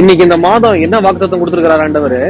இன்னைக்கு இந்த மாதம் என்ன வாக்குத்தம் கொடுத்திருக்கிறார் ஆண்டவர்?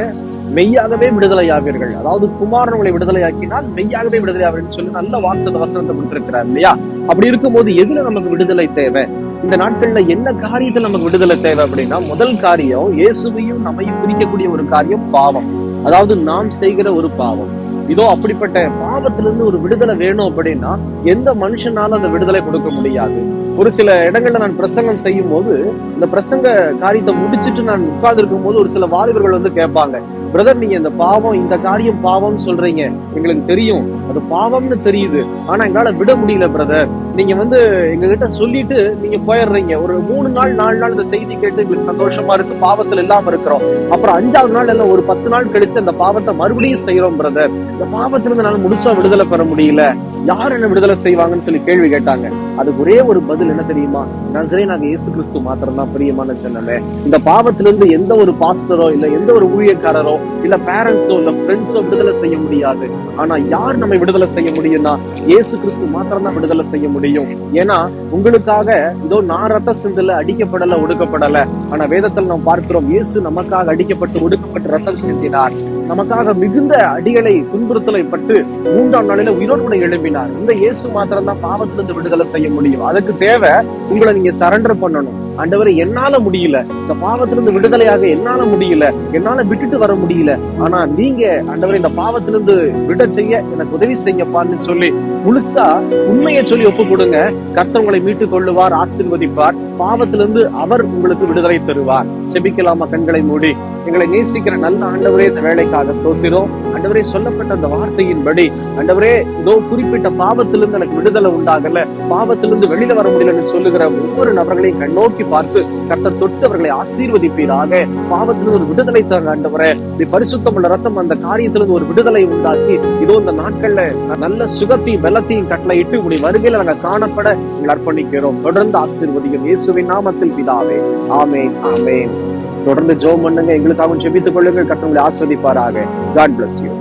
மெய்யாகவே விடுதலை ஆவீர்கள் அதாவது குமாரன் உங்களை விடுதலை ஆக்கினால் மெய்யாகவே விடுதலை ஆவீர்கள் சொல்லி நல்ல வாக்குத்த வசனத்தை கொடுத்திருக்கிறார் இல்லையா? அப்படி இருக்கும்போது எதுல நமக்கு விடுதலை தேவை? இந்த நாட்கள்ல என்ன காரியத்துல நமக்கு விடுதலை தேவை அப்படின்னா முதல் காரியம் இயேசுவையும் நம்மையும் பிரிக்கக்கூடிய ஒரு காரியம் பாவம். அதாவது நாம் செய்கிற ஒரு பாவம். இதோ அப்படிப்பட்ட பாவத்திலிருந்து ஒரு விடுதலை வேணும் அப்படின்னா எந்த மனுஷனாலும் அந்த விடுதலை கொடுக்க முடியாது. ஒரு சில இடங்கள்ல நான் பிரசங்கம் செய்யும் போது இந்த பிரசங்க காரியத்தை முடிச்சிட்டு நான் உட்கார்ந்து இருக்கும் போது ஒரு சில வாலிபர்கள் வந்து கேட்பாங்க பிரதர் நீங்க இந்த பாவம் இந்த காரியம் பாவம்னு சொல்றீங்க. எங்களுக்கு தெரியும். அது பாவம்னு தெரியுது. ஆனா எங்களால விட முடியல பிரதர் நீங்க வந்து எங்க கிட்ட சொல்லிட்டு நீங்க போயிடுறீங்க. ஒரு மூணு நாள் நாலு நாள் இந்த செய்தி கேட்டு எங்களுக்கு சந்தோஷமா இருக்கு. பாவத்துல இல்லாம இருக்கிறோம். அப்புறம் அஞ்சாவது நாள் இல்ல ஒரு பத்து நாள் கழிச்சு அந்த பாவத்தை மறுபடியும் செய்யறோம் பிரதர் இந்த பாவத்திலிருந்து என்னால முழுசா விடுதலை பெற முடியல. யார் என்ன விடுதலை செய்வாங்கன்னு சொல்லி கேள்வி கேட்டாங்க. அதுக்கு ஒரே ஒரு பதில் என்ன தெரியுமா? நசரே நாங்க இயேசு கிறிஸ்து மாத்திரம் தான் பிரியமான சொன்னமே இந்த பாவத்திலிருந்து எந்த ஒரு பாஸ்டரோ இல்ல எந்த ஒரு ஊழியக்காரரோ இல்ல பேரண்ட்ஸோ இல்ல ஃப்ரெண்ட்ஸோ விடுதலை செய்ய முடியாது. ஆனா யார் நம்மை விடுதலை செய்ய முடியும்னா இயேசு கிறிஸ்து மாத்திரம் தான் விடுதலை செய்ய முடியும். ஏன்னா உங்களுக்காக இதோ நான் ரத்த சிந்தல அடிக்கப்படல ஒடுக்கப்படல. ஆனா வேதத்தில் நாம் பார்க்கிறோம் இயேசு நமக்காக அடிக்கப்பட்டு ஒடுக்கப்பட்டு ரத்தம் சிந்தினார். நமக்காக மிகுந்த அடிகளை துன்புறுத்தலை பட்டு மூன்றாம் நாளில உயிரோடு கூட எழுப்பினார் இந்த இயேசு மாத்திரம் தான் பாவத்திலிருந்து விடுதலை செய்ய முடியும். அதுக்கு தேவை உங்களை நீங்க சரண்டர் பண்ணணும். அண்டவர் என்னால முடியல. இந்த பாவத்திலிருந்து விடுதலையாக என்னால முடியல. என்னால விட்டுட்டு வர முடியல. ஆனா நீங்க அண்டவர் இந்த பாவத்திலிருந்து விட செய்ய எனக்கு உதவி செய்யப்பான்னு சொல்லி முழுசா உண்மையை சொல்லி ஒப்பு கொடுங்க. கர்த்தவங்களை மீட்டுக் கொள்ளுவார் ஆசீர்வதிப்பார். பாவத்திலிருந்து அவர் உங்களுக்கு விடுதலை தருவார். செபிக்கலாமா கண்களை மூடி. எங்களை நேசிக்கிற நல்ல ஆண்டவரே இந்த வேலைக்காக ஸ்தோத்திரம். ஆண்டவரே சொல்லப்பட்ட அந்த வார்த்தையின்படி ஆண்டவரே இதோ குறிப்பிட்ட பாவத்திலிருந்து எனக்கு விடுதலை உண்டாகல. பாவத்திலிருந்து வெளியில வர முடியலன்னு சொல்லுகிற ஒவ்வொரு நபர்களையும் கண்ணோக்கி பார்த்து கர்த்தர் தொட்டு அவர்களை ஆசீர்வதிப்பீராக. பாவத்திலிருந்து ஒரு விடுதலை தாங்க ஆண்டவரே. இப்படி பரிசுத்தம் உள்ள ரத்தம் அந்த காரியத்திலிருந்து ஒரு விடுதலை உண்டாக்கி இதோ இந்த நாட்கள்ல நல்ல சுகத்தையும் பலத்தையும் கட்டளையிட்டு உடைய வருகையில நாங்க காணப்பட எங்களை அர்ப்பணிக்கிறோம். தொடர்ந்து ஆசீர்வதிக்கும் இயேசுவின் நாமத்தில் பிதாவே. ஆமேன் ஆமேன். தொடர்ந்து ஜோம் பண்ணுங்க. எங்களுக்காகவும் ஜெபித்துக் கொள்ளுங்கள். கர்த்தர் ஆஸ்வதிப்பாராக. God bless you